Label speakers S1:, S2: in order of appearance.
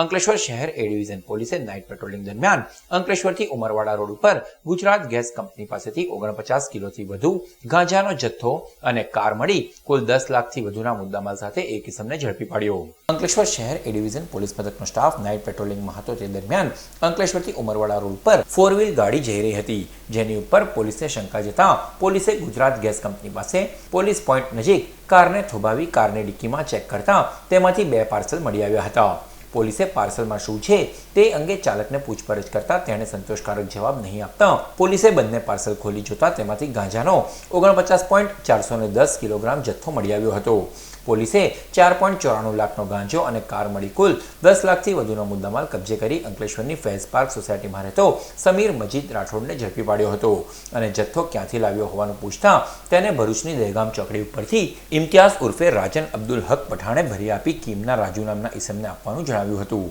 S1: અંકલેશ્વર શહેર A division પોલીસે night patrolling દરમિયાન અંકલેશ્વરથી ઉમરવાડા રોડ ઉપર ગુજરાત ગેસ કંપની પાસેથી ઓગણપચાસ કિલોથી વધુ ગાંજાનો જથ્થો અને કાર મળી કુલ દસ લાખથી વધુના મુદ્દામાલ સાથે એક કિસમને ઝડપી પાડ્યો. અંકલેશ્વર શહેર એ ડિવિઝન પોલીસ મથકનો સ્ટાફ નાઇટ પેટ્રોલિંગમાં હતો તે દરમિયાન અંકલેશ્વરથી ઉમરવાડા રોડ પર ફોર વ્હીલ ગાડી જઈ રહી હતી, જેની ઉપર પોલીસને શંકા જતા પોલીસે ગુજરાત ગેસ કંપની પાસે પોલીસ પોઈન્ટ નજીક કારને થોભાવી કારની ડિક્કીમાં ચેક કરતા તેમાંથી બે પાર્સલ મળી આવ્યા હતા. પોલીસે પાર્સલમાં શું છે તે અંગે ચાલકને પૂછપરછ કરતા તેણે સંતોષકારક જવાબ નહીં આપતા. પોલીસે બંને પાર્સલ ખોલી જોતા તેમાંથી ગાંજાનો ઓગણપચાસ પોઈન્ટ ચારસો દસ કિલોગ્રામ જથ્થો મળી આવ્યો હતો. પોલીસે ચાર પોઈન્ટ ચોરાણું લાખનો ગાંજો અને કાર મળી કુલ દસ લાખથી વધુનો મુદ્દામાલ કબજે કરી અંકલેશ્વરની ફેઝ પાર્ક સોસાયટીમાં રહેતો સમીર મજીદ રાઠોડને ઝડપી પાડ્યો હતો. અને જથ્થો ક્યાંથી લાવ્યો હોવાનું પૂછતા તેને ભરૂચની દહેગામ ચોકડી ઉપરથી ઇમ્તિયાઝ ઉર્ફે રાજન અબ્દુલ હક પઠાણે ભરી આપી કીમના રાજુ નામના ઇસમને આપવાનું જણાવ્યું હતું.